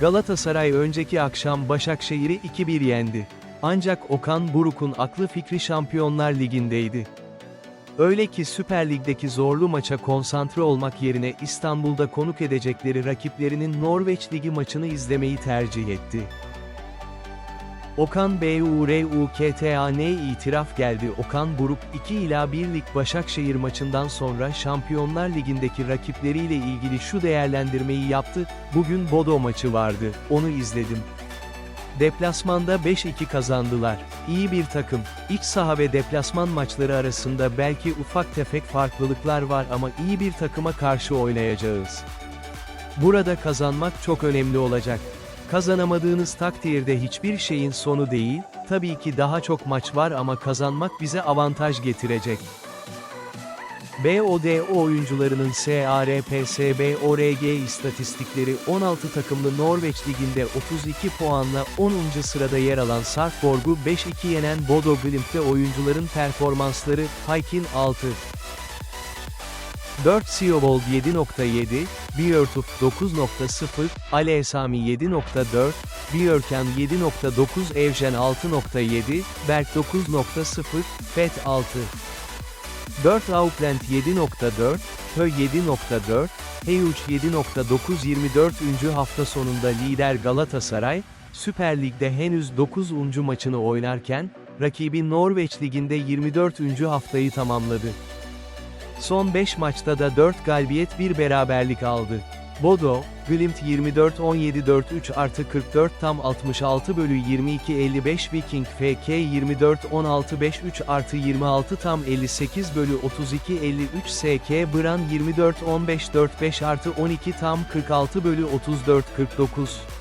Galatasaray önceki akşam Başakşehir'i 2-1 yendi. Ancak Okan Buruk'un aklı fikri Şampiyonlar Ligi'ndeydi. Öyle ki Süper Lig'deki zorlu maça konsantre olmak yerine İstanbul'da konuk edecekleri rakiplerinin Norveç Ligi maçını izlemeyi tercih etti. Okan BURUKTAN itiraf geldi Okan Buruk 2 ila 1 lig Başakşehir maçından sonra Şampiyonlar Ligi'ndeki rakipleriyle ilgili şu değerlendirmeyi yaptı, bugün Bodo maçı vardı, onu izledim. Deplasmanda 5-2 kazandılar. İyi bir takım. İç saha ve deplasman maçları arasında belki ufak tefek farklılıklar var ama iyi bir takıma karşı oynayacağız. Burada kazanmak çok önemli olacak. Kazanamadığınız takdirde hiçbir şeyin sonu değil, tabii ki daha çok maç var ama kazanmak bize avantaj getirecek. BODO oyuncularının SARPSBORG istatistikleri 16 takımlı Norveç Ligi'nde 32 puanla 10. sırada yer alan Sarpsborg'u 5-2 yenen Bodo Glimt'te oyuncuların performansları, Haykin 6. 4 Siovold 7.7, Björtuf 9.0, Ali Esami 7.4, Björken 7.9 Evjen 6.7, Berk 9.0, Fet 6. 4 Auckland 7.4, Hö 7.4, Heyuç 7.9 24. hafta sonunda lider Galatasaray, Süper Lig'de henüz 9. maçını oynarken, rakibi Norveç Ligi'nde 24. haftayı tamamladı. Son 5 maçta da 4 galibiyet 1 beraberlik aldı. Bodo, Glimt 24-17-4-3 artı 44 tam 66 bölü 22-55 Viking FK 24-16-5-3 artı 26 tam 58 bölü 32-53 SK Bran 24-15-4-5 artı 12 tam 46 bölü 34-49